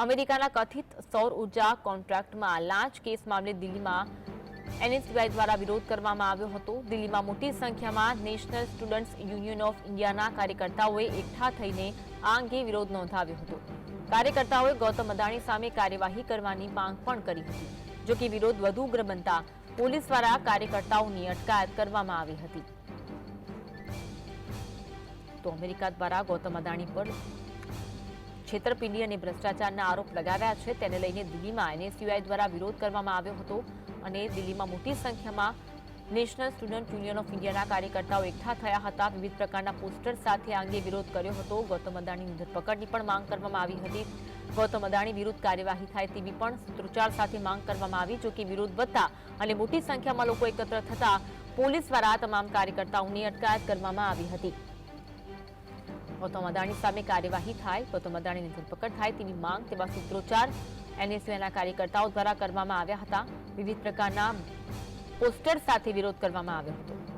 અમેરિકાના કથિત સૌર ઊર્જા કોન્ટ્રાક્ટમાં લાંચ કેસ મામલે દિલ્હીમાં એનએસબીઆઈ દ્વારા વિરોધ કરવામાં આવ્યો હતો. દિલ્હીમાં મોટી સંખ્યામાં નેશનલ સ્ટુડન્ટ્સ યુનિયન ઓફ ઇન્ડિયાના કાર્યકર્તાઓએ એકઠા થઈને આ અંગે વિરોધ નોંધાવ્યો હતો. કાર્યકર્તાઓએ ગૌતમ અદાણી સામે કાર્યવાહી કરવાની માંગ પણ કરી હતી. જોકે વિરોધ વધુ ઉગ્ર બનતા પોલીસ દ્વારા કાર્યકર્તાઓની અટકાયત કરવામાં આવી હતી. તો અમેરિકા દ્વારા ગૌતમ અદાણી પર છેતરપિંડી અને ભ્રષ્ટાચારના આરોપ લગાવ્યા છે. તેને લઈને દિલ્હીમાં એનએસયુઆઈ દ્વારા વિરોધ કરવામાં આવ્યો હતો અને દિલ્હીમાં મોટી સંખ્યામાં નેશનલ સ્ટુડન્ટ યુનિયન ઓફ ઇન્ડિયાના કાર્યકર્તાઓ એકઠા થયા હતા. વિવિધ પ્રકારના પોસ્ટર સાથે અંગે વિરોધ કર્યો હતો. ગૌતમ અદાણીની ધરપકડની પણ માંગ કરવામાં આવી હતી. ગૌતમ અદાણી વિરુદ્ધ કાર્યવાહી થાય તેવી પણ સૂત્રોચ્ચાર સાથે માંગ કરવામાં આવી. જો કે વિરોધ વધતા અને મોટી સંખ્યામાં લોકો એકત્ર થતા પોલીસ દ્વારા તમામ કાર્યકર્તાઓની અટકાયત કરવામાં આવી હતી. ગૌતમ અદાણી સામે કાર્યવાહી થાય ગૌતમ અદાણીની ધરપકડ થાય તેવી માંગ તેવા સૂત્રોચ્ચાર એનએસયુના કાર્યકર્તાઓ દ્વારા કરવામાં આવ્યા હતા. વિવિધ પ્રકારના પોસ્ટર સાથે વિરોધ કરવામાં આવ્યો હતો.